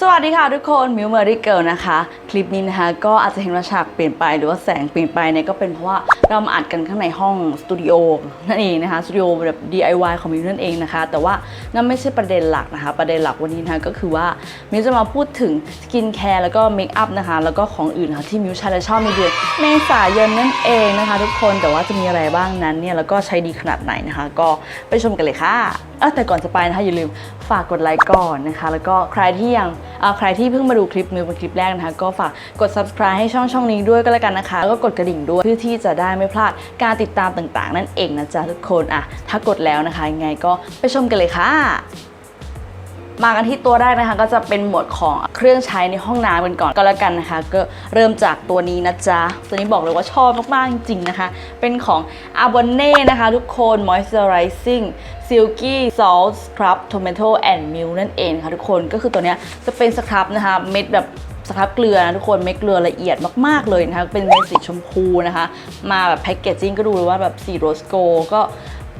สวัสดีค่ะทุกคนมิวเมอรี่เกิลนะคะ คลิปนี้นะคะ ก็อาจจะเห็นว่าฉากเปลี่ยนไปหรือว่าแสงเปลี่ยนไปเนี่ยก็เป็นเพราะว่าเรามาอัดกันข้างในห้องสตูดิโอนั่นเองนะคะสตูดิโอแบบ DIY ของมิวนั่นเองนะคะ แต่ว่านั่นไม่ใช่ประเด็นหลักนะคะ ประเด็นหลักวันนี้นะคะก็คือว่ามิวจะมาพูดถึงสกินแคร์แล้วก็เมคอัพนะคะ แล้วก็ของอื่นนะคะที่มิวใช้และชอบในเดือนเมษายนนั่นเองนะคะ ทุกคนแต่ว่าจะมีอะไรบ้างนั้นเนี่ยแล้วก็ใช้ดีขนาดไหนนะคะ ก็ไปชมกันเลยค่ะแต่ก่อนจะไปนะคะอย่าลืมฝากกดไลค์ก่อนนะคะ แล้วก็ใครที่ยังใครที่เพิ่งมาดูคลิปมิวเป็นคลิปแรกนะคะ ก็ฝากกด subscribe ให้ช่องช่องนี้ด้วยก็แล้วกันนะคะ แล้วก็กดกระดิ่งด้วยเพื่อที่จะได้ไม่พลาดการติดตามต่างๆ นั่นเองนะจ๊ะทุกคนอะถ้ากดแล้วนะคะยังไงก็ไปชมกันเลยค่ะมากันที่ตัวแรกนะคะก็จะเป็นหมวดของเครื่องใช้ในห้องน้ำกันก่อนก็แล้วกันนะคะ ก็เริ่มจากตัวนี้นะจ๊ะ ตัวนี้บอกเลยว่าชอบมาก ๆ จริงๆนะคะ เป็นของ a b o n e นะคะ ทุกคน moisturizing silky salt scrub tomato and milk นั่นเองค่ะทุกคนก็คือตัวเนี้ยจะเป็นสครับนะคะเม็ดแบบสครับเกลือนะทุกคนเม็ดเกลือละเอียดมาก ๆ เลยนะคะ เป็นเม็ดสีชมพูนะคะ มาแบบแพ็กเกจจิ้งก็ดูเลยว่าแบบสีโรสโกก็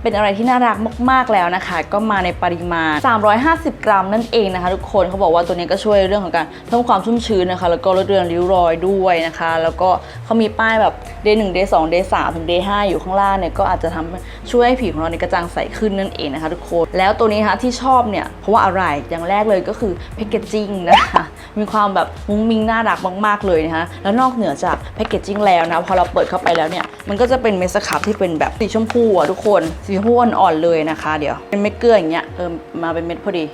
เป็นอะไรที่น่ารักมาก ๆ แล้วนะคะ ก็มาในปริมาณ 350 กรัมนั่นเองนะคะทุกคนเขาบอกว่าตัวนี้ก็ช่วยเรื่องของการเพิ่มความชุ่มชื้นนะคะ แล้วก็ลดเรือนริ้วรอยด้วยนะคะ แล้วก็เขามีป้ายแบบ day 1 day 2 day 3ถึง day 5 อยู่ข้างล่างเนี่ยก็อาจจะทำช่วยให้ผิวของเราในกระจ่างใสขึ้นนั่นเองนะคะทุกคนแล้วตัวนี้นะคะที่ชอบเนี่ยเพราะว่าอะไรอย่างแรกเลยก็คือแพคเกจจิ้งนะคะมีความแบบมุ้งมิ้งน่ารักมาก ๆ เลยนะคะแล้วนอกเหนือจากแพคเกจจิ้งแล้วนะพอเราเปิดเข้าไปแล้วเนี่ย มันก็จะเป็นเม็ดสครับที่เป็นแบบสีชมพูอะทุกคน สีชมพูอ่อนๆเลยนะคะ เดี๋ยวเป็นเม็ดเกลืออย่างเงี้ยเออมาเป็นเม็ดพอดี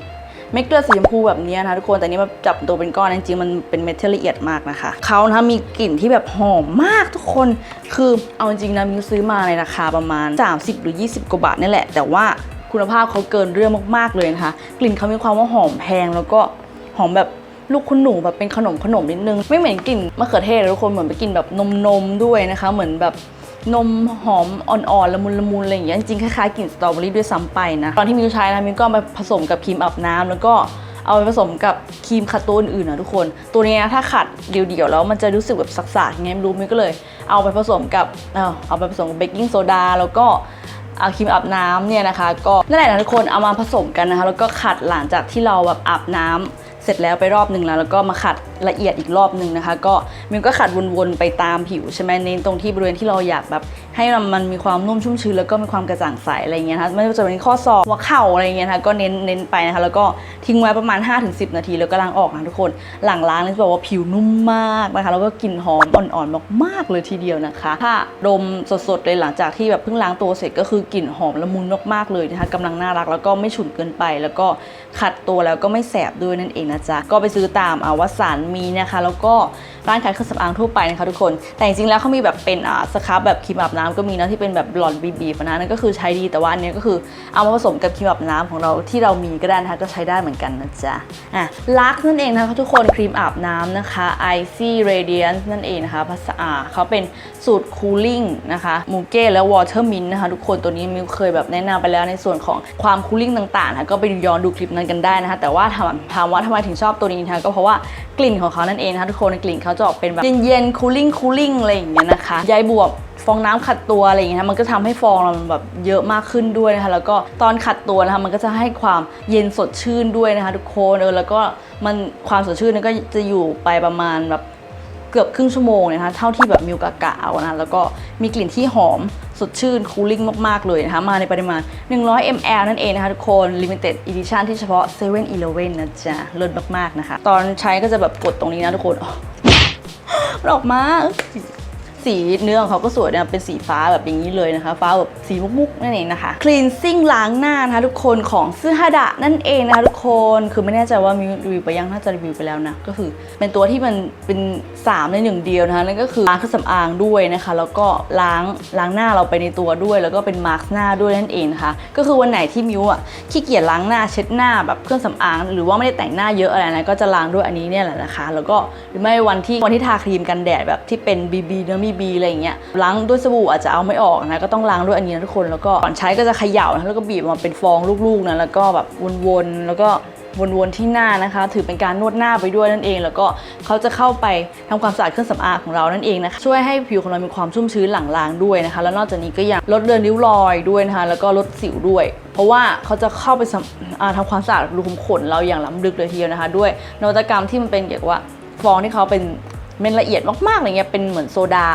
เม็ดเกลือสีชมพูแบบนี้นะคะทุกคน แต่นี้มาจับตัวเป็นก้อนจริงๆมันเป็นเม็ดที่ละเอียดมากนะคะเขานะมีกลิ่นที่แบบหอมมากทุกคน คือเอาจริงๆนะมิวซื้อมาในราคาประมาณ 30 หรือ 20 กว่าบาทนี่แหละ แต่ว่าคุณภาพเขาเกินเรื่องมากๆเลยนะคะ กลิ่นเขามีความว่าหอมแพงแล้วก็หอมแบบลูกคุณหนูแบบเป็นขนมขนมนิดนึง ไม่เหมือนกลิ่นมะเขือเทศเลยทุกคนเหมือนไปกินแบบนมนมด้วยนะคะ เหมือนแบบ นมหอมอ่อนๆละมุนละมุนอะไรอย่างเงี้ยจริงๆคล้ายๆกลิ่นสตรอเบอรี่ด้วยซ้ำไปนะ ตอนที่มิวใช้นะมิวก็มาผสมกับครีมอาบน้ำแล้วก็เอาไปผสมกับครีมขัดตัวอื่นๆนะทุกคน ตัวนี้นะถ้าขัดเดี่ยวๆแล้วมันจะรู้สึกแบบสักๆยังไงไม่รู้มิวก็เลย เอาไปผสมกับเอาเอาไปผสมกับเบกกิ้งโซดาแล้วก็เอาครีมอาบน้ำเนี่ยนะคะ ก็นั่นแหละนะทุกคนเอามาผสมกันนะคะแล้วก็ขัดหลังจากที่เราแบบอาบน้ำ เสร็จแล้วไปรอบหนึ่งแล้ว แล้วก็มาขัดละเอียดอีกรอบหนึ่งนะคะ ก็มิวก็ขัดวนๆไปตามผิวใช่ไหมเน้นตรงที่บริเวณที่เราอยากแบบ ให้มันมีความนุ่มชุ่มชื้นแล้วก็มีความกระจ่างใสอะไรเงี้ยนะคะไม่ว่าจะเป็นข้อศอกหัวเข่าอะไรเงี้ยนะคะก็เน้นเน้นไปนะคะแล้วก็ทิ้งไว้ประมาณ 5-10 นาทีแล้วก็ล้างออกนะทุกคนหลังล้างนี่จะบอกว่าผิวนุ่มมากนะคะแล้วก็กลิ่นหอมอ่อนๆมากๆเลยทีเดียวนะคะถ้าดมสดๆเลยหลังจากที่แบบเพิ่งล้างตัวเสร็จก็คือกลิ่นหอมละมุนมากๆเลยนะคะกำลังน่ารักแล้วก็ไม่ฉุนเกินไป แล้วก็ขัดตัวแล้วก็ไม่แสบด้วยนั่นเองนะจ๊ะ ก็ไปซื้อตามอาวสานมีนะคะ แล้วก็ร้านขายเครื่องสำอางทั่วไปนะคะทุกคน แต่จริงๆแล้วเขามีแบบเป็นอ่าสครับแบบครีมอาบน้ำก็มีนะที่เป็นแบบบลอนบีบๆนะนั่นก็คือใช้ดีแต่ว่าอันนี้ก็คือเอามาผสมกับครีมอาบน้ำของเราที่เรามีก็ได้นะคะก็ใช้ได้เหมือนกันนะจ๊ะอะลักนั่นเองนะคะทุกคนครีมอาบน้ำนะคะ Icy Radiance นั่นเองนะคะภาษาอ่าเขาเป็นสูตร cooling นะคะมูเก้และ water mint นะคะทุกคนตัวนี้มิวเคยแบบแนะนำไปแล้วในส่วนของความ cooling ต่างๆนะก็ไปย้อนดูคลิปนั้นกันได้นะคะแต่ว่าถามถามว่าทำไมถึงชอบตัวนี้นะคะก็เพราะว่ากลิ่นของเขานั่นเองนะคะทุกคนกลิ่นเขาจะออกเป็นแบบเย็นๆ cooling cooling อะไรอย่างเงี้ยนะคะใยบวบฟองน้ำขัดตัวอะไรอย่างเงี้ยมันก็ทำให้ฟองเรามันแบบเยอะมากขึ้นด้วยนะคะแล้วก็ตอนขัดตัวนะคะมันก็จะให้ความเย็นสดชื่นด้วยนะคะทุกคนเออแล้วก็มันความสดชื่นนี่ก็จะอยู่ไปประมาณแบบเกือบครึ่งชั่วโมงเลยนะคะเท่าที่แบบมิวกะกะเอานะแล้วก็มีกลิ่นที่หอม สดชื่นคูลิ่งมาก ๆ เลยนะคะ มาในปริมาณ 100 ml นั่นเองนะคะทุกคน limited edition ที่เฉพาะ7 e เ e ่ e อนะจ๊ะเลิศมาก ๆ นะคะ ตอนใช้ก็จะแบบกดตรงนี้นะทุกคนมันออกมา สีเนื้อของเขาก็สวยนะเป็นสีฟ้าแบบอย่างนี้เลยนะคะ ฟ้าแบบสีมุกๆนั่นเองนะคะ cleansing ล้างหน้านะคะทุกคนของซึฮาดะนั่นเองนะคะทุกคนคือไม่แน่ใจว่ามีรีวิวไปยังน่าจะรีวิวไปแล้วนะก็คือเป็นตัวที่มันเป็น 3 ในหนึ่งเดียวนะคะนั่นก็คือล้างเครื่องสำอางด้วยนะคะ แล้วก็ล้างล้างหน้าเราไปในตัวด้วย แล้วก็เป็นมาร์กหน้าด้วยนั่นเองนะคะก็คือวันไหนที่มิวอะขี้เกียจล้างหน้าเช็ดหน้าแบบเครื่องสำอาง หรือว่าไม่ได้แต่งหน้าเยอะอะไรนะก็จะล้างด้วยอันนี้เนี่ยแหละนะคะ แล้วก็หรือไม่วันที่วันที่ทาครีมกันแดดแบบที่เป็น BB เนื้อมี B อะไรอย่างเงี้ยล้างด้วยสบู่อาจจะเอาไม่ออกนะก็ต้องล้างด้วยอันนี้นะทุกคนแล้วก็ก่อนใช้ก็จะเขย่านะแล้วก็บีบมาเป็นฟองลูกๆนะแล้วก็แบบวนๆแล้วก็วนๆที่หน้านะคะ ถือเป็นการนวดหน้าไปด้วยนั่นเอง แล้วก็เขาจะเข้าไปทำความสะอาดเครื่องสำอางของเรานั่นเองนะคะช่วยให้ผิวของเรามีความชุ่มชื้นหลังล้างด้วยนะคะ แล้วนอกจากนี้ก็ยังลดเลือนริ้วรอยด้วยนะคะแล้วก็ลดสิวด้วย เพราะว่าเขาจะเข้าไปสำอ่าทำความสะอาดรูขุมขนเราอย่างล้ำลึกเลยทีเดียวนะคะ ด้วยนวัตกรรมที่มันเป็นเกี่ยวกับว่าฟองที่เขาเป็น เม็ดละเอียดมากๆอะไรเงี้ยเป็นเหมือนโซดา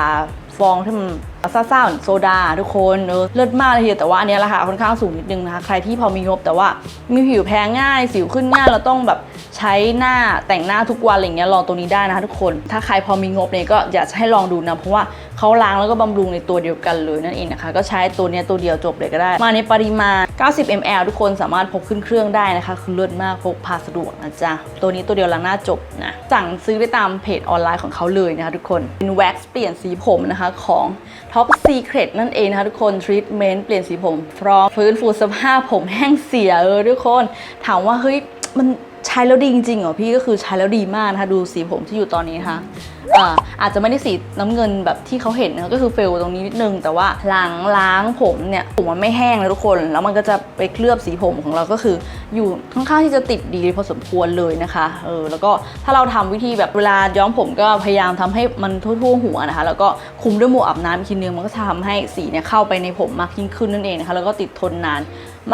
ฟองที่มัน ซ่าๆเหมือนโซดาทุกคนเออเลิศมากเลยทีเดียวแต่ว่าอันนี้ราคาค่อนข้างสูงนิดนึงนะคะ ใครที่พอมีงบแต่ว่ามีผิวแพ้ง่ายสิวขึ้นง่ายเราต้องแบบใช้หน้าแต่งหน้าทุกวันอะไรเงี้ยลองตัวนี้ได้นะคะทุกคน ถ้าใครพอมีงบเนี่ยก็อยากให้ลองดูนะ เพราะว่าเขาล้างแล้วก็บำรุงในตัวเดียวกันเลยนั่นเองนะคะ ก็ใช้ตัวนี้ตัวเดียวจบเลยก็ได้ มาในปริมาณ 90 ml ทุกคนสามารถพกขึ้นเครื่องได้นะคะ คือเลิศมากพกพาสะดวกนะจ๊ะตัวนี้ตัวเดียวล้างหน้าจบนะสั่งซื้อได้ตามเพจออนไลน์ของเขาเลยนะคะทุกคนเป็นแว็กซ์เปลี่ยนสีผมนะคะของ Top Secret นั่นเองนะคะทุกคนทรีทเมนต์เปลี่ยนสีผมพร้อมฟื้นฟูสภาพผมแห้งเสียเออทุกคน ถามว่าเฮ้ยมัน ใช้แล้วดีจริงๆเหรอพี่ก็คือใช้แล้วดีมากนะคะดูสีผมที่อยู่ตอนนี้นะคะอ่าอาจจะไม่ได้สีน้ำเงินแบบที่เขาเห็นนะก็คือเฟลตรงนี้นิดนึง แต่ว่าหลังล้างผมเนี่ยผมมันไม่แห้งนะทุกคน แล้วมันก็จะไปเคลือบสีผมของเราก็คือ อยู่ค่อนข้างที่จะติดดีพอสมควรเลยนะคะเออแล้วก็ถ้าเราทำวิธีแบบเวลาย้อมผมก็พยายามทำให้มันทั่วๆหัวนะคะ แล้วก็คุมด้วยหมวกอาบน้ำอีกทีนึงมันก็จะทำให้สีเนี่ยเข้าไปในผมมากยิ่งขึ้นนั่นเองนะคะแล้วก็ติดทนนาน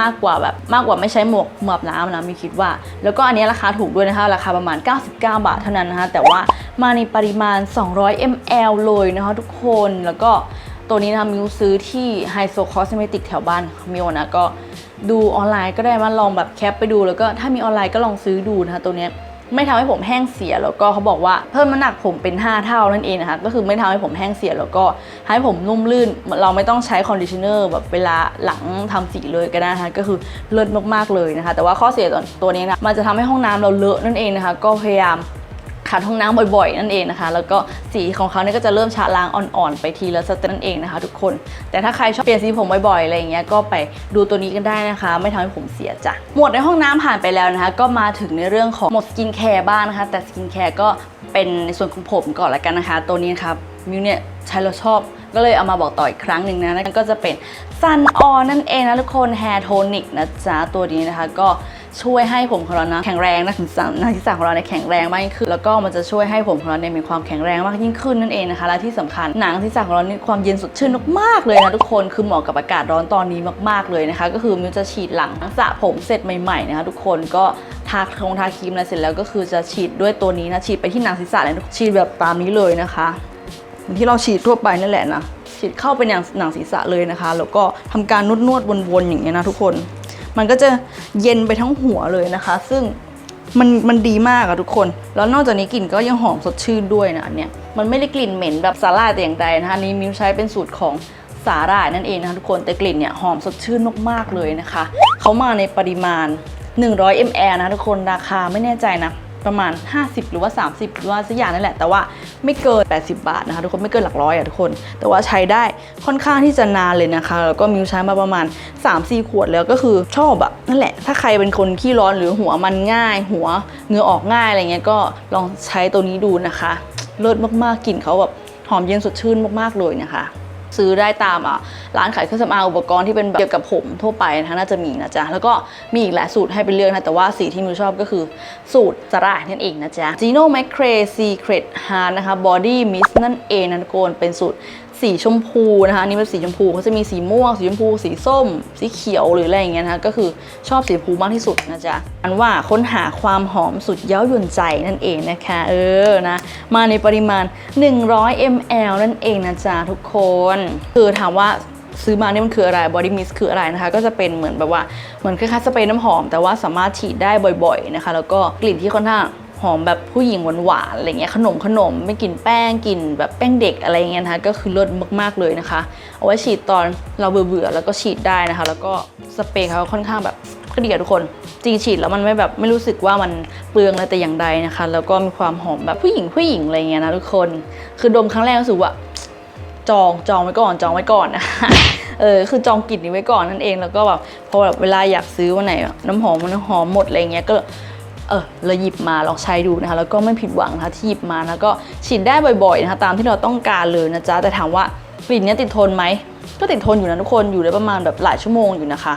มากกว่าแบบมากกว่าไม่ใช้หมวกหมวกอบน้ำนะมีคิดว่า แล้วก็อันนี้ราคาถูกด้วยนะคะราคาประมาณ 99 บาทเท่านั้นนะคะแต่ว่ามาในปริมาณ 200 ml เลยนะคะทุกคนแล้วก็ตัวนี้นะคะมิวซื้อที่ไฮโซคอสเมติกแถวบ้านมิวนะก็ดูออนไลน์ก็ได้มาลองแบบแคปไปดู แล้วก็ถ้ามีออนไลน์ก็ลองซื้อดูนะคะตัวเนี้ย ไม่ทำให้ผมแห้งเสียแล้วก็เขาบอกว่าเพิ่มน้ำหนักผมเป็น 5 เท่านั่นเองนะคะก็คือไม่ทำให้ผมแห้งเสียแล้วก็ให้ผมนุ่มลื่นเราไม่ต้องใช้คอนดิชเนอร์แบบเวลาหลังทำสีเลยก็ได้นะคะก็คือเลิศมากๆเลยนะคะ แต่ว่าข้อเสียตัวตัวนี้นะมันจะทำให้ห้องน้ำเราเลอะนั่นเองนะคะ ก็พยายาม ขัดห้องน้ำบ่อยๆ นั่นเองนะคะ แล้วก็สีของเขาเนี่ยก็จะเริ่มชะล้างอ่อนๆ ไปทีละสเต็ปนั่นเองนะคะ ทุกคน แต่ถ้าใครชอบเปลี่ยนสีผมบ่อยๆ อะไรอย่างเงี้ย ก็ไปดูตัวนี้กันได้นะคะ ไม่ทำให้ผมเสียจ้ะ หมวดในห้องน้ำผ่านไปแล้วนะคะ ก็มาถึงในเรื่องของหมดสกินแคร์บ้างนะคะ แต่สกินแคร์ก็เป็นในส่วนของผมก่อนละกันนะคะ ตัวนี้ครับมิวเนี่ยใช้แล้วชอบก็เลยเอามาบอกต่ออีกครั้งหนึ่งนะนั่นก็จะเป็นซันออนนั่นเองนะทุกคนแฮร์โทนิกนะจ๊ะ ตัวนี้นะคะก็ ช่วยให้ผมของเรานะแข็งแรงนะถึงสันหน้าที่สันของเราเนี่ยแข็งแรงมากยิ่งขึ้น แล้วก็มันจะช่วยให้ผมของเราเนี่ยมีความแข็งแรงมากยิ่งขึ้นนั่นเองนะคะและที่สำคัญหนังที่สันของเรานี่ความเย็นสดชื่นมากๆเลยนะทุกคนคือเหมาะกับอากาศร้อนตอนนี้มากๆเลยนะคะ ก็คือมิวจะฉีดหลังสระผมเสร็จใหม่ๆนะคะทุกคนก็ทาคงทาครีมอะไรเสร็จแล้วก็คือจะฉีดด้วยตัวนี้นะฉีดไปที่หนังศีรษะเลยฉีดแบบตามนี้เลยนะคะเหมือนที่เราฉีดทั่วไปนั่นแหละนะฉีดเข้าไปในหนังศีรษะเลยนะคะ แล้วก็ทำการนวดนวดๆวนๆอย่างเงี้ยนะทุกคน มันก็จะเย็นไปทั้งหัวเลยนะคะ ซึ่งมันมันดีมากอะทุกคน แล้วนอกจากนี้กลิ่นก็ยังหอมสดชื่นด้วยนะอันเนี่ยมันไม่ได้กลิ่นเหม็นแบบสาหร่ายแต่อย่างใดนะคะอันนี้มิวใช้เป็นสูตรของสาหร่ายนั่นเองนะคะทุกคน แต่กลิ่นเนี่ยหอมสดชื่นมากๆเลยนะคะ เขามาในปริมาณ 100 ml นะทุกคน ราคาไม่แน่ใจนะ ประมาณ 50 หรือว่า 30 หรือว่าสักอย่างนั่นแหละ แต่ว่าไม่เกิน 80 บาทนะคะทุกคนไม่เกินหลักร้อยอะทุกคน แต่ว่าใช้ได้ค่อนข้างที่จะนานเลยนะคะ แล้วก็มิวใช้มาประมาณ 3-4 ขวดแล้วก็คือชอบอะนั่นแหละ ถ้าใครเป็นคนขี้ร้อนหรือหัวมันง่าย หัวเงือออกง่ายอะไรเงี้ยก็ลองใช้ตัวนี้ดูนะคะเลิศมากๆกลิ่นเขาแบบหอมเย็นสดชื่นมากๆเลยนะคะ ซื้อได้ตามอะร้านขายเครื่องสำอางอุปกรณ์ที่เป็นแบบเกี่ยวกับผมทั่วไปนะคะน่าจะมีนะจ๊ะ แล้วก็มีอีกหลายสูตรให้เป็นเรื่องนะแต่ว่าสีที่มิวชอบก็คือสูตรสาหร่ายนั่นเองนะจ๊ะ Gino m a c r a e Secret Hand นะคะ Body Mist นั่นเองนะทุกคนเป็นสูตร สีชมพูนะคะอันนี้เป็นสีชมพูเขาจะมีสีม่วง สีชมพู สีส้ม สีเขียวหรืออะไรอย่างเงี้ยนะคะก็คือชอบสีชมพูมากที่สุดนะจ๊ะอันว่าค้นหาความหอมสุดเย้ายวนใจนั่นเองนะคะเออนะมาในปริมาณ 100 ml นั่นเองนะจ๊ะทุกคน คือถามว่าซื้อมาเนี่ยมันคืออะไร body mist คืออะไรนะคะ ก็จะเป็นเหมือนแบบว่าเหมือนคล้ายๆสเปรย์น้ำหอม แต่ว่าสามารถฉีดได้บ่อย ๆนะคะ แล้วก็กลิ่นที่ค่อนข้าง หอมแบบผู้หญิงหวานๆอะไรเงี้ยขนมขนมไม่กลิ่นแป้งกลิ่นแบบแป้งเด็กอะไรเงี้ยนะคะก็คือเลิศมากๆเลยนะคะ เอาไว้ฉีดตอนเราเบื่อๆแล้วก็ฉีดได้นะคะ แล้วก็สเปรย์เขาค่อนข้างแบบก็ดีอะทุกคนจริงฉีดแล้วมันไม่แบบไม่รู้สึกว่ามันเปลืองอะไรแต่อย่างใดนะคะ แล้วก็มีความหอมแบบผู้หญิงผู้หญิงอะไรเงี้ยนะทุกคน คือดมครั้งแรกรู้สึกว่าจองจองไว้ก่อนจองไว้ก่อนนะเออคือจองกลิ่นนี้ไว้ก่อนนั่นเองแล้วก็แบบพอแบบเวลาอยากซื้อวันไหน น้ำหอมมันหอมหมดอะไรเงี้ยก็ เออเลยหยิบมาลองใช้ดูนะคะ แล้วก็ไม่ผิดหวังนะคะที่หยิบมาแล้วก็ฉีดได้บ่อยๆนะคะตามที่เราต้องการเลยนะจ๊ะแต่ถามว่ากลิ่นเนี้ยติดทนไหมก็ติดทนอยู่นะทุกคนอยู่ได้ประมาณแบบหลายชั่วโมงอยู่นะคะ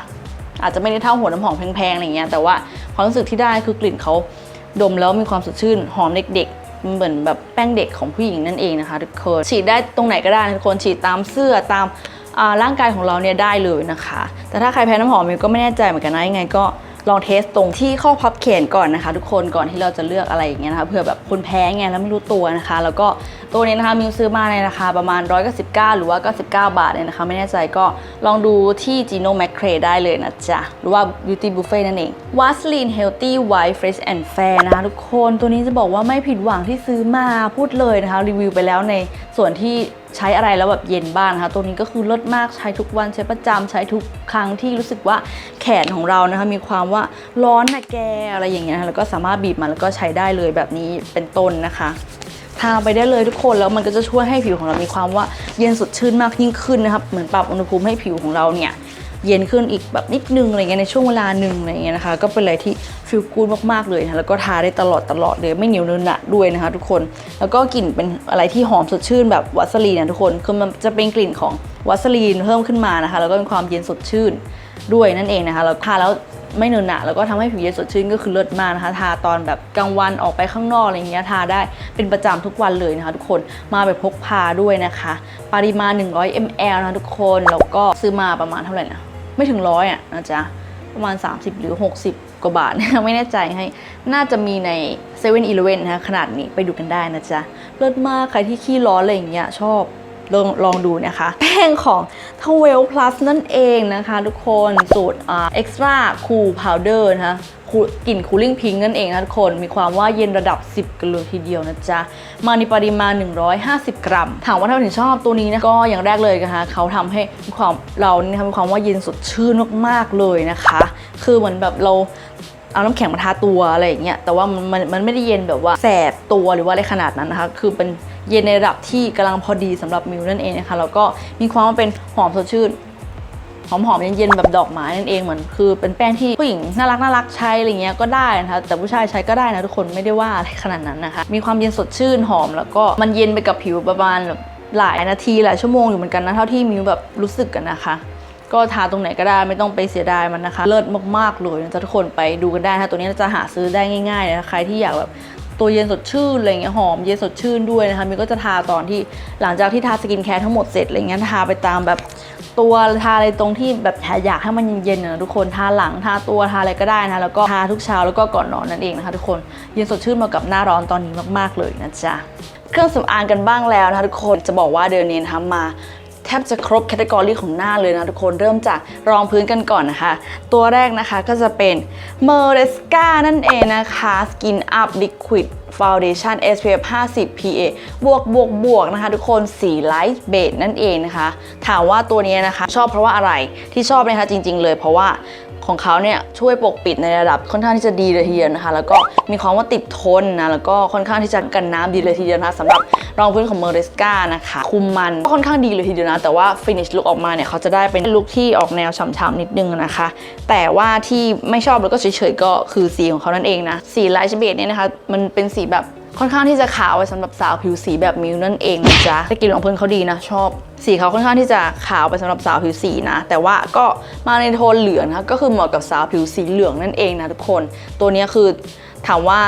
อาจจะไม่ได้เท่าหัวน้ำหอมแพงๆอะไรเงี้ยแต่ว่าความรู้สึกที่ได้คือกลิ่นเขาดมแล้วมีความสดชื่นหอมเด็กๆมันเหมือนแบบแป้งเด็กของผู้หญิงนั่นเองนะคะทุกคนฉีดได้ตรงไหนก็ได้นะทุกคนฉีดตามเสื้อตามร่างกายของเราเนี่ยได้เลยนะคะ แต่ถ้าใครแพ้น้ำหอมมิวก็ไม่แน่ใจเหมือนกันนะยังไงก็ ลองเทสตรงที่ข้อพับแขนก่อนนะคะ ทุกคนก่อนที่เราจะเลือกอะไรอย่างเงี้ยนะคะเผื่อแบบคนแพ้ไงแล้วไม่รู้ตัวนะคะ แล้วก็ ตัวนี้นะคะมิวซื้อมาในราคาประมาณ 199 หรือว่า 99 บาทเลยนะคะ ไม่แน่ใจก็ลองดูที่ Gino m a c r a e ได้เลยนะจ๊ะ หรือว่า Beauty Buffet นั่นเอง Vaseline Healthy White Fresh and Fair นะคะทุกคนตัวนี้จะบอกว่าไม่ผิดหวังที่ซื้อมาพูดเลยนะคะ รีวิวไปแล้วในส่วนที่ใช้อะไรแล้วแบบเย็นบ้างนะคะตัวนี้ก็คือเลิศมากใช้ทุกวันใช้ประจำใช้ทุกครั้งที่รู้สึกว่าแขนของเรานะคะมีความว่าร้อนนะแกอะไรอย่างเงี้ยแล้วก็สามารถบีบมาแล้วก็ใช้ได้เลยแบบนี้เป็นต้นนะคะ ทาไปได้เลยทุกคนแล้วมันก็จะช่วยให้ผิวของเรามีความว่าเย็นสดชื่นมากยิ่งขึ้นนะครับ เหมือนปรับอุณหภูมิให้ผิวของเราเนี่ยเย็นขึ้นอีกแบบนิดนึงอะไรเงี้ยในช่วงเวลาหนึ่งอะไรเงี้ยนะคะ ก็เป็นอะไรที่ฟิลกูดมากๆเลยนะแล้วก็ทาได้ตลอดตลอดเลยไม่เหนียวเนินหนะด้วยนะคะ ทุกคนแล้วก็กลิ่นเป็นอะไรที่หอมสดชื่นแบบวัสลีนนะทุกคนคือมันจะเป็นกลิ่นของวัสลีนเพิ่มขึ้นมานะคะ แล้วก็มีความเย็นสดชื่น ด้วยนั่นเองนะคะแล้วทาแล้วไม่เนินหนะแล้วก็ทำให้ผิวเย็นสดชื่นก็คือเลิศมากนะคะ ทาตอนแบบกลางวันออกไปข้างนอกอะไรเงี้ยทาได้เป็นประจำทุกวันเลยนะคะ ทุกคนมาแบบพกพาด้วยนะคะ ปริมาณ 100 ml นะะทุกคนแล้วก็ซื้อมาประมาณเท่าไหร่นะไม่ถึงร้อยอะนะจ๊ะประมาณ 30 หรือ 60 กว่าบาทไม่แน่ใจให้น่าจะมีใน7 e เ e ่ e อีเลนะคะขนาดนี้ไปดูกันได้นะจ๊ะเลิศมากใครที่ขี้ร้อนอะไรอย่างเงี้ยชอบ ลองลองดูนะคะ แป้งของ t w e l Plus นั่นเองนะคะทุกคนสูตรอ่า Extra Cool Powder นะคะกลิ่น Cooling Pink นั่นเองนะทุกคน มีความว่าเย็นระดับ 10กันเลยทีเดียวนะจ๊ะ มาในปริมาณ 150 กรัม ถามว่าทำไมถึงชอบตัวนี้นะ ก็อย่างแรกเลยนะคะเขาทำให้มีความเรานี่นะคะมีความว่าเย็นสดชื่นมากๆเลยนะคะ คือเหมือนแบบเราเอาน้ำแข็งมาทาตัวอะไรอย่างเงี้ย แต่ว่ามันมันไม่ได้เย็นแบบว่าแสบตัวหรือว่าอะไรขนาดนั้นนะคะ คือเป็น เย็นในระดับที่กำลังพอดีสำหรับมิวนั่นเองนะคะแล้วก็มีความเป็นหอมสดชื่นหอมๆเย็นๆแบบดอกไม้นั่นเองเหมือนคือเป็นแป้งที่ผู้หญิงน่ารักน่ารักใช้อะไรเงี้ยก็ได้นะคะแต่ผู้ชายใช้ก็ได้นะทุกคนไม่ได้ว่าอะไรขนาดนั้นนะคะ มีความเย็นสดชื่นหอมแล้วก็มันเย็นไปกับผิวประมาณแบบหลายนาทีหลายชั่วโมงอยู่เหมือนกันนะเท่าที่มิวแบบรู้สึกกันนะคะ ก็ทาตรงไหนก็ได้ไม่ต้องไปเสียดายมันนะคะ เลิศมากๆเลยนะทุกคนไปดูกันได้นะคะตัวนี้จะหาซื้อได้ง่ายๆนะใครที่อยากแบบ ตัวเย็นสดชื่นอะไรเงี้ยหอมเย็นสดชื่นด้วยนะคะมิวก็จะทาตอนที่หลังจากที่ทาสกินแคร์ทั้งหมดเสร็จอะไรเงี้ยทาไปตามแบบตัวทาอะไรตรงที่แบบอยากให้มันเย็นๆนะทุกคนทาหลังทาตัวทาอะไรก็ได้นะคะแล้วก็ทาทุกเช้าแล้วก็ก่อนนอนนั่นเองนะคะทุกคนเย็นสดชื่นมากับหน้าร้อนตอนนี้มากๆเลยนะจ๊ะเครื่องสำอางกันบ้างแล้วนะคะทุกคนจะบอกว่าเดือนนี้นะคะมา แทบจะครบแคตตากรีของหน้าเลยนะทุกคนเริ่มจากรองพื้นกันก่อนนะคะ ตัวแรกนะคะก็จะเป็น m e r e s c a นั่นเองนะคะ Skin Up Liquid Foundation SPF 50 PA บวกบวกบวกนะคะ ทุกคนสีไลท์เบทนั่นเองนะคะ ถามว่าตัวนี้นะคะ ชอบเพราะว่าอะไรที่ชอบนะคะจริง ๆ เลยเพราะว่า ของเขาเนี่ยช่วยปกปิดในระดับค่อนข้างที่จะดีเลยทีเดียวนะคะ แล้วก็มีความว่าติดทนนะแล้วก็ค่อนข้างที่จะกันน้ำดีเลยทีเดียวนะสำหรับรองพื้นของ m e r e s c a นะคะคุมมันก็ค่อนข้างดีเลยทีเดียวนะ แต่ว่า finish look ออกมาเนี่ยเขาจะได้เป็นลุคที่ออกแนวฉ่ำๆนิดนึงนะคะ แต่ว่าที่ไม่ชอบแล้วก็เฉยๆก็คือสีของเขานั่นเองนะสีไลท์เบดเนี่ยนะคะมันเป็นสีแบบ ค่อนข้างที่จะขาวไว้สำหรับสาวผิวสีแบบมิวนั่นเองนะจ๊ะแต่กลิ่นของพื้นเขาดีนะชอบ สีเขาค่อนข้างที่จะขาวไปสำหรับสาวผิวสีนะ แต่ว่าก็มาในโทนเหลืองนะคะก็คือเหมาะกับสาวผิวสีเหลืองนั่นเองนะทุกคน ตัวนี้คือถามว่า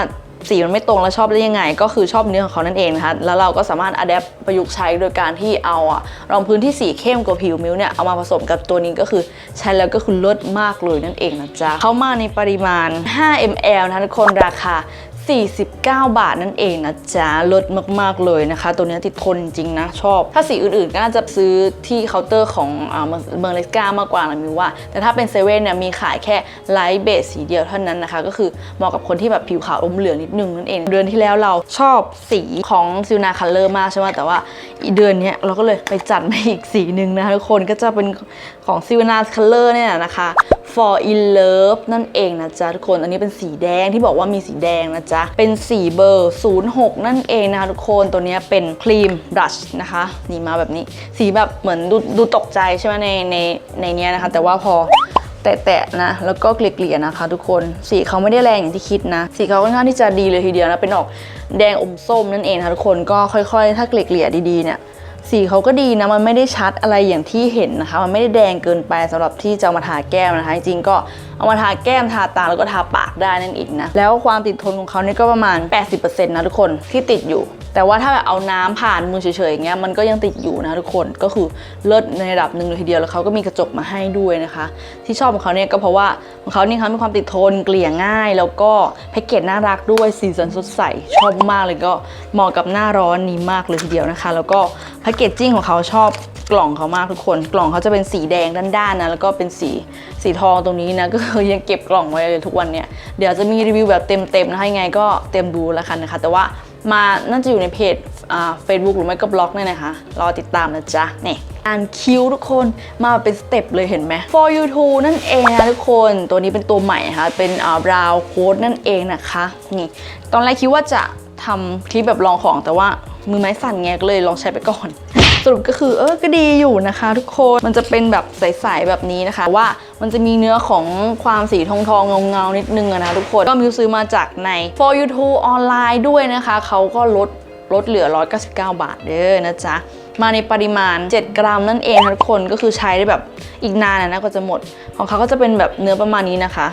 สีมันไม่ตรงแล้วชอบได้ยังไง ก็คือชอบเนื้อของเขานั่นเองนะคะแล้วเราก็สามารถอัดแอปประยุกต์ใช้โดยการที่เอาอะรองพื้นที่สีเข้มกว่าผิวมิวเนี่ยเอามาผสมกับตัวนี้ก็คือใช้แล้วก็คือเลิศมากเลยนั่นเองนะจ๊ะเขามาในปริมาณ 5 ml นะทุกคนราคา 49 บาทนั่นเองนะจ๊ะลดมากๆเลยนะคะ ตัวนี้ติดทนจริงนะ ชอบ ถ้าสีอื่นๆ ก็น่าจะซื้อที่เคาน์เตอร์ของอ่าเมือร์เลสกามากกว่านะมิวว่า แต่ถ้าเป็นเซเว่นเนี่ยมีขายแค่ไลท์เบสสีเดียวเท่านั้นนะคะ ก็คือเหมาะกับคนที่แบบผิวขาวอมเหลืองนิดนึงนั่นเอง เดือนที่แล้วเราชอบสีของซิลนาคัลเลอร์มากใช่ไหมแต่ว่าเดือนนี้เราก็เลยไปจัดมาอีกสีหนึ่งนะคะทุกคนก็จะเป็นของซิลนาคัลเลอร์เนี่ยนะคะ for in love นั่นเองนะจ๊ะทุกคน อันนี้เป็นสีแดงที่บอกว่ามีสีแดงนะจ๊ะ เป็นสีเบอร์ 06 นั่นเองนะคะทุกคน ตัวนี้เป็นครีมบลัชนะคะ นี่มาแบบนี้ สีแบบเหมือนดูดูตกใจใช่ไหมในในในเนี้ยนะคะ แต่ว่าพอแตะๆนะ แล้วก็เกลี่ยๆนะคะ ทุกคน สีเขาไม่ได้แรงอย่างที่คิดนะ สีเขาค่อนข้างที่จะดีเลยทีเดียวนะ เป็นออกแดงอมส้มนั่นเองนะคะทุกคน ก็ค่อยๆ ถ้าเกลี่ยๆดีๆเนี่ย สีเขาก็ดีนะมันไม่ได้ชัดอะไรอย่างที่เห็นนะคะ มันไม่ได้แดงเกินไปสำหรับที่จะามาทาแก้มนะคะ จริงก็เอามาทาแก้มทาตาแล้วก็ทาปากได้นั่นเองนะแล้วความติดทนของเขาเนี่ยก็ประมาณ 80%นะทุกคนที่ติดอยู่ แต่ว่าถ้าแบบเอาน้ำผ่านมือเฉยๆอย่างเงี้ยมันก็ยังติดอยู่นะทุกคนก็คือเลิศในระดับหนึ่งเลยทีเดียวแล้วเขาก็มีกระจกมาให้ด้วยนะคะ ที่ชอบของเขาเนี่ยก็เพราะว่าของเขานี่เขามีความติดทนเกลี่ยง่าย แล้วก็แพ็กเกจน่ารักด้วยสีสันสดใสชอบมากเลยก็เหมาะกับหน้าร้อนนี้มากเลยทีเดียวนะคะ แล้วก็แพ็กเกจจิ้งของเขาชอบกล่องเขามากทุกคน กล่องเขาจะเป็นสีแดงด้านๆนะแล้วก็เป็นสีสีทองตรงนี้นะก็คือยังเก็บกล่องไว้เลยทุกวันเนี่ยเดี๋ยวจะมีรีวิวแบบเต็มๆนะคะยังไงก็เต็มดูแล้วกันนะคะ แต่ว่า มาน่าจะอยู่ในเพจเฟซบุ๊กหรือไม่ก็บล็อกเนี่ยนะคะ รอติดตามนะจ๊ะนี่อ่านคิ้วทุกคนมาเป็นสเต็ปเลยเห็นไหม for you to นั่นเองนะทุกคนตัวนี้เป็นตัวใหม่นะคะเป็นบราวโค้ดนั่นเองนะคะนี่ตอนแรกคิดว่าจะ ทำคลิปแบบลองของแต่ว่ามือไม้สั่นไงก็เลยลองใช้ไปก่อน สรุปก็คือเออก็ดีอยู่นะคะ ทุกคนมันจะเป็นแบบใสๆแบบนี้นะคะ ว่ามันจะมีเนื้อของความสีทองทองเงาเงาๆนิดนึงนะทุกคนก็มิวซื้อมาจากใน for you to ออนไลน์ด้วยนะคะเขาก็ลดลดเหลือ 199 บาทเด้อนะจ๊ะ มาในปริมาณ 7 กรัมนั่นเองทุกคนก็คือใช้ได้แบบอีกนานนะก็จะหมด ของเขาก็จะเป็นแบบเนื้อประมาณนี้นะคะ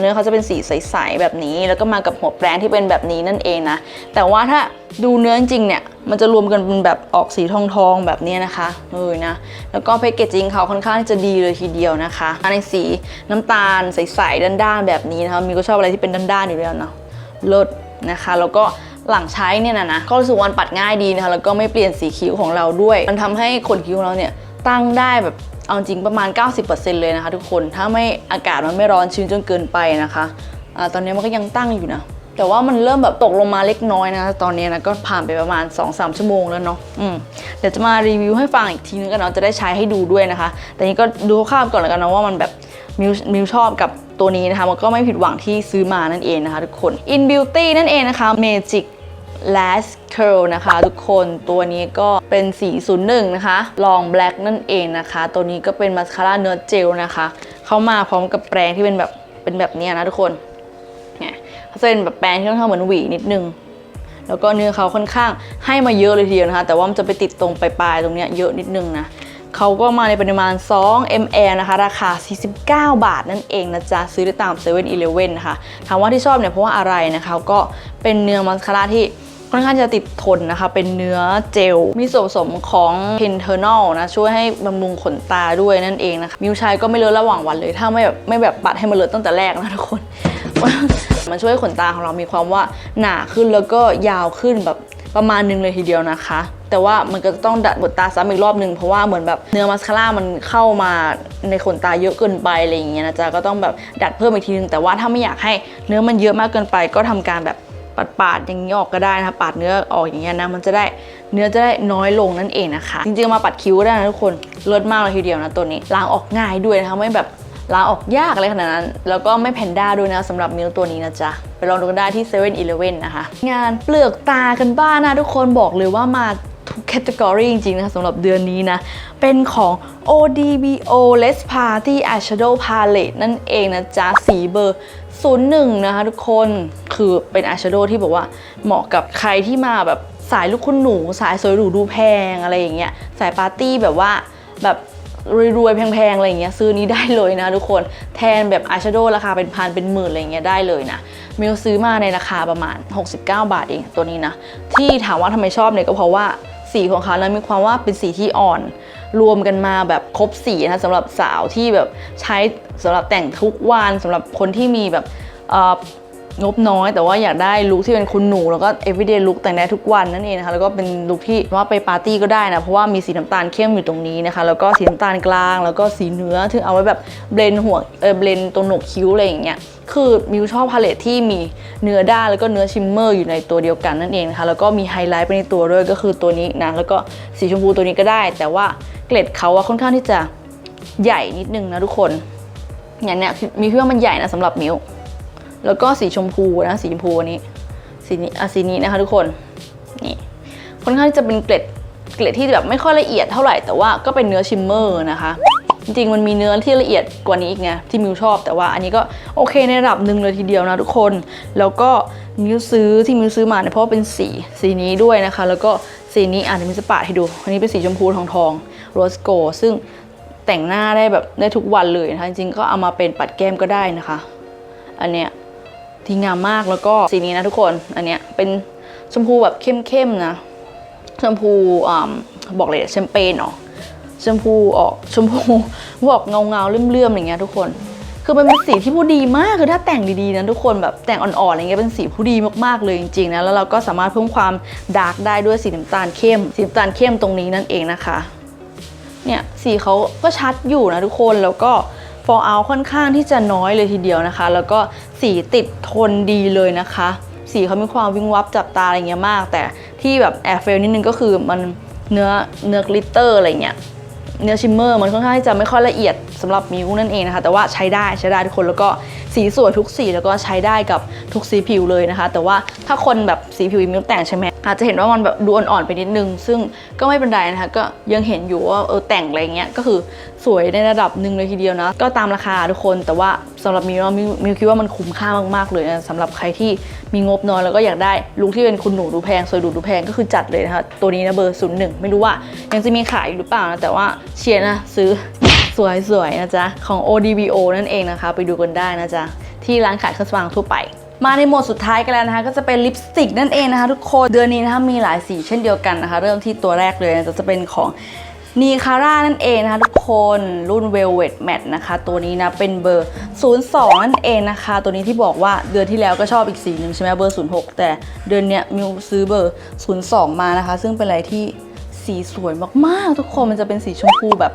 เนื้อเขาจะเป็นสีใสๆแบบนี้ แล้วก็มากับหัวแปรงที่เป็นแบบนี้นั่นเองนะ แต่ว่าถ้าดูเนื้อจริงเนี่ย มันจะรวมกันเป็นแบบออกสีทองๆแบบนี้นะคะเออนะ แล้วก็แพคเกจจิ้งเขาค่อนข้างจะดีเลยทีเดียวนะคะ ในสีน้ำตาลใสๆด้านๆแบบนี้นะคะ มีก็ชอบอะไรที่เป็นด้านๆอยู่แล้วเนาะเลิศนะคะ แล้วก็หลังใช้เนี่ยนะนะก็รู้สึกวันปัดง่ายดีนะคะ แล้วก็ไม่เปลี่ยนสีคิ้วของเราด้วย มันทำให้ขนคิ้วของเราเนี่ยตั้งได้แบบ เอาจริงประมาณ 90%เลยนะคะทุกคน ถ้าไม่อากาศมันไม่ร้อนชื้นจนเกินไปนะคะอตอนนี้มันก็ยังตั้งอยู่นะ แต่ว่ามันเริ่มแบบตกลงมาเล็กน้อยนะ ตอนนี้นะก็ผ่านไปประมาณ 2-3 ชั่วโมงแล้วเนาะ อืม เดี๋ยวจะมารีวิวให้ฟังอีกทีนึงกันเนาะ จะได้ใช้ให้ดูด้วยนะคะ แต่นี้ก็ดูคร่าวๆก่อนแล้วกันนะว่ามันแบบมิวมิวชอบกับตัวนี้นะคะ มันก็ไม่ผิดหวังที่ซื้อมานั่นเองนะคะทุกคน In Beauty นั่นเองนะคะ Magic Last Curl นะคะ ทุกคนตัวนี้ก็เป็นสี 01 นะคะ Long Black นั่นเองนะคะ ตัวนี้ก็เป็นมาสคาร่าเนื้อเจลนะคะ เข้ามาพร้อมกับแปรงที่เป็นแบบเป็นแบบนี้นะทุกคนเนี่ยเขาจะเป็นแบบแปรงที่ค่อนข้างเหมือนหวีนิดนึง แล้วก็เนื้อเขาค่อนข้างให้มาเยอะเลยทีเดียวนะคะ แต่ว่ามันจะไปติดตรงปลายๆตรงเนี้ยเยอะนิดนึงนะ เขาก็มาในปริมาณ 2 ml นะคะ ราคา 49 บาทนั่นเองนะจ๊ะ ซื้อได้ตาม7 e เ e ่ e อนะคะ ถามว่าที่ชอบเนี่ยเพราะว่าอะไรนะคะ ก็เป็นเนื้อมัสคาร่าที่ค่อนข้างจะติดทนนะคะ เป็นเนื้อเจล มีส่วนผสมของ p e n t e n o l นอลนะ ช่วยให้บำรุงขนตาด้วยนั่นเองนะคะ มิวใช้ก็ไม่เลอะระหว่างวันเลย ถ้าไม่แบบไม่แบบปัดให้มันเลอะตั้งแต่แรกนะทุกคน มันช่วยให้ขนตาของเรามีความว่าหนาขึ้นแล้วก็ยาวขึ้นแบบประมาณนึงเลยทีเดียวนะคะ แต่ว่ามันก็ต้องดัดขนตาซ้ำอีกรอบหนึ่งเพราะว่าเหมือนแบบเนื้อมาสคาร่ามันเข้ามาในขนตาเยอะเกินไปอะไรอย่างเงี้ยนะจ๊ะก็ต้องแบบดัดเพิ่มอีกทีนึงแต่ว่าถ้าไม่อยากให้เนื้อมันเยอะมากเกินไปก็ทำการแบบปาดๆอย่างนี้ออกก็ได้นะคะปาดเนื้อออกอย่างเงี้ยนะมันจะได้เนื้อจะได้น้อยลงนั่นเองนะคะ จริงๆมาปัดคิ้วได้นะทุกคนเลิศมากเลยทีเดียวนะตัวนี้ล้างออกง่ายด้วยนะคะไม่แบบล้างออกยากอะไรขนาดนั้น แล้วก็ไม่แพนด้าด้วยนะสำหรับมิ้วตัวนี้นะจ๊ะ ไปลองดูกันได้ที่7 e เ e ่ e อนะคะ งานเปลือกตากันบ้างนะทุกคนบอกเลยว่ามา ทุกแคตตากรีจริงๆนะคะสำหรับเดือนนี้นะ เป็นของ ODBO Let's Party Eyeshadow Palette นั่นเองนะจ๊ะ สีเบอร์ 01 นะคะทุกคนคือเป็น eyeshadow ที่บอกว่าเหมาะกับใครที่มาแบบสายลูกคุณหนู สายสวยหรูดูแพงอะไรอย่างเงี้ยสายปาร์ตี้แบบว่าแบบรวยๆ แพงๆ อะไรอย่างเงี้ยซื้อนี้ได้เลยนะทุกคนแทนแบบอายแชโดว์ราคาเป็นพันเป็นหมื่นอะไรอย่างเงี้ยได้เลยนะมิวซื้อมาในราคาประมาณ 69 บาทเองตัวนี้นะ ที่ถามว่าทำไมชอบเนี่ยก็เพราะว่า สีของเขานะมีความว่าเป็นสีที่อ่อน รวมกันมาแบบครบสีนะสำหรับสาวที่แบบใช้สำหรับแต่งทุกวันสำหรับคนที่มีแบบ งบน้อย แต่ว่าอยากได้ลุคที่เป็นคุณหนู แล้วก็ everyday look แต่งได้ทุกวันนั่นเองนะคะ แล้วก็เป็นลุคที่ว่าไปปาร์ตี้ก็ได้นะ เพราะว่ามีสีน้ำตาลเข้มอยู่ตรงนี้นะคะ แล้วก็สีน้ำตาลกลาง แล้วก็สีเนื้อที่เอาไว้แบบเบลนหัวเออเบลนตรงหนกคิ้วอะไรอย่างเงี้ยคือมิวชอบพาเลตที่มีเนื้อด้านแล้วก็เนื้อชิมเมอร์อยู่ในตัวเดียวกันนั่นเองนะคะแล้วก็มีไฮไลท์ไปในตัวด้วยก็คือตัวนี้นะแล้วก็สีชมพูตัวนี้ก็ได้ แต่ว่าเกล็ดเขาอะค่อนข้างที่จะใหญ่นิดนึงนะทุกคนอย่างเนี้ยมีเพื่อมันใหญ่นะสำหรับมิว แล้วก็สีชมพูนะสีชมพูอันนี้สีนี้อะสีนี้นะคะทุกคนนี่ค่อนข้างที่จะเป็นเกล็ดเกล็ดที่แบบไม่ค่อยละเอียดเท่าไหร่แต่ว่าก็เป็นเนื้อชิมเมอร์นะคะ จริงๆมันมีเนื้อที่ละเอียดกว่านี้อีกไงที่มิวชอบ แต่ว่าอันนี้ก็โอเคในระดับหนึ่งเลยทีเดียวนะทุกคน แล้วก็มิวซื้อที่มิวซื้อมาเนี่ยเพราะว่าเป็นสีสีนี้ด้วยนะคะ แล้วก็สีนี้อ่านมิวจะปาดให้ดูอันนี้เป็นสีชมพูทองทองโรสโกซึ่งแต่งหน้าได้แบบได้ทุกวันเลยนะคะจริงๆก็เอามาเป็นปัดแก้มก็ได้นะคะ อันเนี้ย ที่งามมากแล้วก็สีนี้นะทุกคนอันเนี้ยเป็นชมพูแบบเข้มๆนะ ชมพูอ่าบอกเลยแชมเปญเนาะชมพูออกชมพูบอกเงาเงาๆเลื่อมๆอย่างเงี้ยทุกคน คือมันเป็นสีที่ผู้ดีมากคือถ้าแต่งดีๆนะทุกคนแบบแต่งอ่อนๆอะไรเงี้ยเป็นสีผู้ดีมากๆเลยจริงๆนะแล้วเราก็สามารถเพิ่มความดาร์กได้ด้วยสีน้ำตาลเข้มสีน้ำตาลเข้มตรงนี้นั่นเองนะคะเนี่ยสีเขาก็ชัดอยู่นะทุกคนแล้วก็ฟอร์เอาค่อนข้างที่จะน้อยเลยทีเดียวนะคะ แล้วก็ สีติดทนดีเลยนะคะ สีเขามีความวิงวับจับตาอะไรเงี้ยมาก แต่ที่แบบแอบเฟลนิดนึงก็คือมันเนื้อเนื้อกลิตเตอร์อะไรเงี้ยเนื้อชิมเมอร์มันค่อนข้างที่จะไม่ค่อยละเอียดสำหรับมิวนั่นเองนะคะ แต่ว่าใช้ได้ใช้ได้ทุกคนแล้วก็ สีสวยทุกสีแล้วก็ใช้ได้กับทุกสีผิวเลยนะคะ แต่ว่าถ้าคนแบบสีผิวมิวแต่งใช่ไหมอาจจะเห็นว่ามันแบบดูอ่อนๆไปนิดนึง ซึ่งก็ไม่เป็นไรนะคะก็ยังเห็นอยู่ว่าเออแต่งอะไรเงี้ยก็คือสวยในระดับหนึ่งเลยทีเดียวนะ ก็ตามราคาทุกคนแต่ว่าสำหรับมิวมิวมิวคิดว่ามันคุ้มค่ามากๆเลยนะสำหรับใครที่มีงบน้อยแล้วก็อยากได้ลุคที่เป็นคุณหนูดูแพงสวยดูดูแพงก็คือจัดเลยนะคะตัวนี้นะเบอร์ศูนย์หนึ่งไม่รู้ว่ายังจะมีขายอยู่หรือเปล่านะแต่ว่าเชียร์นะซื้อ สวยๆนะจ๊ะ ของ ODBO นั่นเองนะคะ ไปดูกันได้นะจ๊ะ ที่ร้านขายเครื่องสำอางทั่วไป มาในโหมดสุดท้ายกันแล้วนะคะ ก็จะเป็นลิปสติกนั่นเองนะคะ ทุกคนเดือนนี้นะคะมีหลายสีเช่นเดียวกันนะคะ เริ่มที่ตัวแรกเลยนะจะเป็นของนีคาร่านั่นเองนะคะทุกคนรุ่น Velvet Matte นะคะ ตัวนี้นะเป็นเบอร์ 02 นั่นเองนะคะ ตัวนี้ที่บอกว่าเดือนที่แล้วก็ชอบอีกสีหนึ่งใช่ไหมเบอร์ 06 แต่เดือนเนี้ยมิวซื้อเบอร์ 02 มานะคะ ซึ่งเป็นอะไรที่สีสวยมากๆ ทุกคนมันจะเป็นสีชมพูแบบ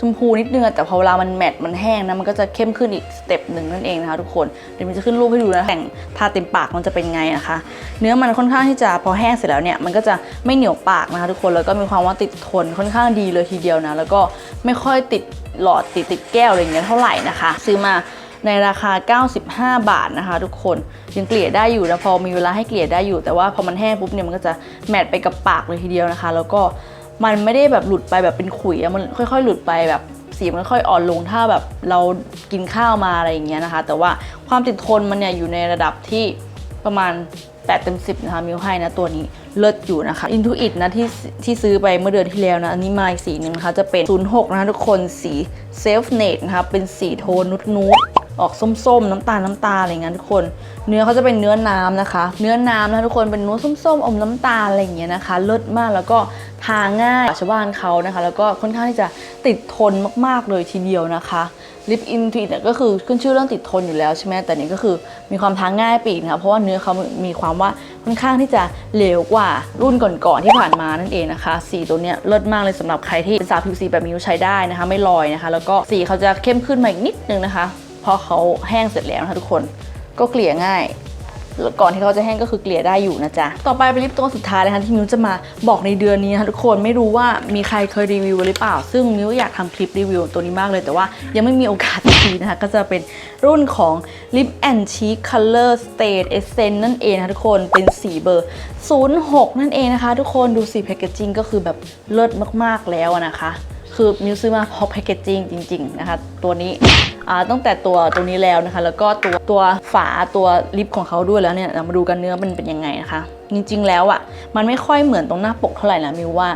ชมพูนิดนึงแต่พอเวลามันแมตต์มันแห้งนะมันก็จะเข้มขึ้นอีกสเต็ปหนึ่งนั่นเองนะคะทุกคนเดี๋ยวมันจะขึ้นรูปให้ดูนะแต่งทาเต็มปากมันจะเป็นไงนะคะ เนื้อมันค่อนข้างที่จะพอแห้งเสร็จแล้วเนี่ยมันก็จะไม่เหนียวปากนะคะทุกคนแล้วก็มีความว่าติดทนค่อนข้างดีเลยทีเดียวนะแล้วก็ไม่ค่อยติดหลอดติดติดแก้วอะไรเงี้ยเท่าไหร่นะคะ ซื้อมาในราคา 95 บาทนะคะ ทุกคนยังเกลี่ยได้อยู่นะพอมีเวลาให้เกลี่ยได้อยู่ แต่ว่าพอมันแห้งปุ๊บเนี่ยมันก็จะแมตต์ไปกับปากเลยทีเดียวนะคะ แล้วก็ มันไม่ได้แบบหลุดไปแบบเป็นขุยอะมันค่อย ๆ หลุดไปแบบสีมันค่อยอ่อนลงถ้าแบบเรากินข้าวมาอะไรอย่างเงี้ยนะคะ แต่ว่าความติดทนมันเนี่ยอยู่ในระดับที่ประมาณ8เต็ม10นะคะมิวให้นะตัวนี้เลิศอยู่นะคะ Intuit นะที่ที่ซื้อไปเมื่อเดือนที่แล้วนะ อันนี้มาอีกสีนึงนะคะ จะเป็น 06 นะคะทุกคนสี Self n a t e นะคะเป็นสีโทนนุดนูด ออกส้มๆ น้ำตาลน้ำตาลอะไรเงี้ยทุกคน เนื้อเขาจะเป็นเนื้อน้ำนะคะ เนื้อน้ำนะทุกคนเป็นเนื้อส้มๆ อมน้ำตาลอะไรอย่างเงี้ยนะคะเลิศมากแล้วก็ทาง่ายชาวบ้านเขานะคะ แล้วก็ค่อนข้างที่จะติดทนมากๆเลยทีเดียวนะคะลิปอินทีเนี่ยก็คือขึ้นชื่อเรื่องติดทนอยู่แล้วใช่ไหมแต่นี่ก็คือมีความทาง่ายปีกนะคะเพราะว่าเนื้อเขามีความว่าค่อนข้างที่จะเหลวกว่ารุ่นก่อนๆที่ผ่านมานั่นเองนะคะ สีตัวเนี้ยเลิศมากเลยสำหรับใครที่เป็นสาวผิวสีแบบมิวใช้ได้นะคะ ไม่ลอยนะคะ แล้วก็สีเขาจะเข้มขึ้นมาอีกนิดนึงนะคะ พอเขาแห้งเสร็จแล้วนะคะทุกคนก็เกลี่ยง่ายก่อนที่เขาจะแห้งก็คือเกลี่ยได้อยู่นะจ๊ะ ต่อไปเป็นลิปตัวสุดท้ายนะคะที่มิวจะมาบอกในเดือนนี้นะคะทุกคนไม่รู้ว่ามีใครเคยรีวิวหรือเปล่า ซึ่งมิวอยากทำคลิปรีวิวตัวนี้มากเลย แต่ว่ายังไม่มีโอกาสทีนะคะก็จะเป็นรุ่นของ Lip and Cheek Color State Essence นั่นเองนะคะทุกคนเป็นสีเบอร์ 06 นั่นเองนะคะ ทุกคนดูสีแพคเกจจิ้งก็คือแบบเลิศมากๆแล้วนะคะ คือมิวซื้อมาเพราะแพคเกจจิ้งจริง ๆ นะคะ ตัวนี้ ตั้งแต่ตัวตัวนี้แล้วนะคะ แล้วก็ตัวตัวฝาตัวลิปของเขาด้วยแล้วเนี่ยเรามาดูกันเนื้อมันเป็นยังไงนะคะ จริงๆแล้วอะ่ะมันไม่ค่อยเหมือนตรงหน้าปกเท่าไหร่นะมิวว่า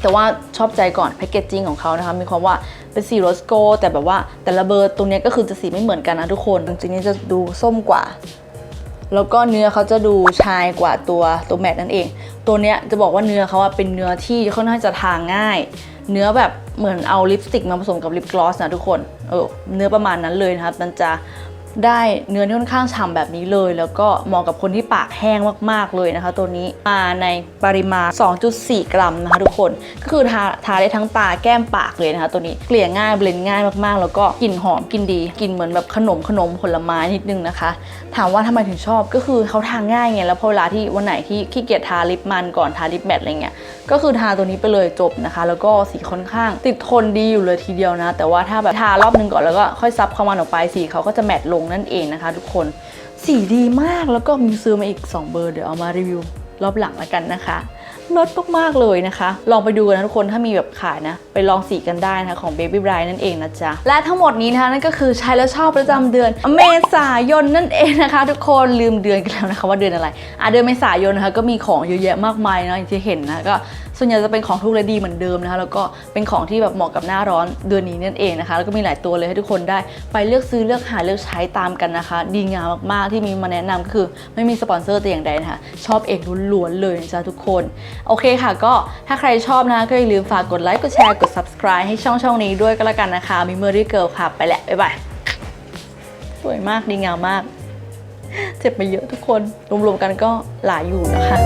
แต่ว่าชอบใจก่อนแพคเกจจิ้งของเขานะคะมีความว่าเป็นสีโรสโกแต่แบบว่าแต่ละเบอร์ตรงนี้ก็คือจะสีไม่เหมือนกันนะทุกคนจริงๆนี่จะดูส้มกว่า แล้วก็เนื้อเขาจะดูชายกว่าตัวตัวแมทนั่นเอง ตัวเนี้ยจะบอกว่าเนื้อเขาอะเป็นเนื้อที่ค่อนข้างจะทาง่าย เนื้อแบบเหมือนเอาลิปสติกมาผสมกับลิปกลอสนะทุกคน เออเนื้อประมาณนั้นเลยนะครับ มันจะ ได้เนื้อที่ค่อนข้างฉ่ำแบบนี้เลย แล้วก็เหมาะกับคนที่ปากแห้งมากๆเลยนะคะ ตัวนี้มาในปริมาณ 2.4 กรัมนะคะทุกคนก็คือทาทาได้ทั้งตาแก้มปากเลยนะคะ ตัวนี้เกลี่ยง่ายเบลนด์ง่ายมากๆ แล้วก็กลิ่นหอมกลิ่นดีกลิ่นเหมือนแบบขนมขนมผลไม้นิดนึงนะคะ ถามว่าทำไมถึงชอบก็คือเขาทาง่ายไงแล้วพอเวลาที่วันไหนที่ขี้เกียจทาลิปมันก่อนทาลิปแมทอะไรเงี้ยก็คือทาตัวนี้ไปเลยจบนะคะ แล้วก็สีค่อนข้าง ติดทนดีอยู่เลยทีเดียวนะ แต่ว่าถ้าแบบทารอบนึงก่อนแล้วก็ค่อยซับเข้ามันออกไปสีเขาก็จะแมทลงนั่นเองนะคะ ทุกคนสีดีมากแล้วก็มีซื้อมาอีก 2 เบอร์เดี๋ยวเอามารีวิวรอบหลังแล้วกันนะคะลิศมากๆเลยนะคะ ลองไปดูกันนะทุกคนถ้ามีแบบขายนะ ไปลองสีกันได้นะคะของ Baby Bride นั่นเองนะจ๊ะ และทั้งหมดนี้นะคะนั่นก็คือใช้แล้วชอบประจำเดือน เมษายนนั่นเองนะคะ ทุกคนลืมเดือนกันแล้วนะคะว่าเดือนอะไรอะเดือนเมษายนนะคะก็มีของเยอะแยะมากมายเนาะอย่างที่เห็นนะก็ ส่วนใหญ่จะเป็นของทุกและดีเหมือนเดิมนะคะแล้วก็เป็นของที่แบบเหมาะกับหน้าร้อนเดือนนี้นั่นเองนะคะแล้วก็มีหลายตัวเลยให้ทุกคนได้ไปเลือกซื้อเลือกหาเลือกใช้ตามกันนะคะ ดีงามมากๆที่มีมาแนะนำก็คือไม่มีสปอนเซอร์แต่อย่างใดนะคะชอบเองล้วนๆเลยนะจ๊ะทุกคน โอเคค่ะ ก็ถ้าใครชอบนะคะก็อย่าลืมฝากกดไลค์กดแชร์กด subscribe ให้ช่องช่องนี้ด้วยก็แล้วกันนะคะมีเมอรี่เกิลค่ะไปแหละบ๊ายบายสวยมากดีงามมาก เจ็บไปเยอะทุกคนรวมๆกันก็หลายอยู่นะคะ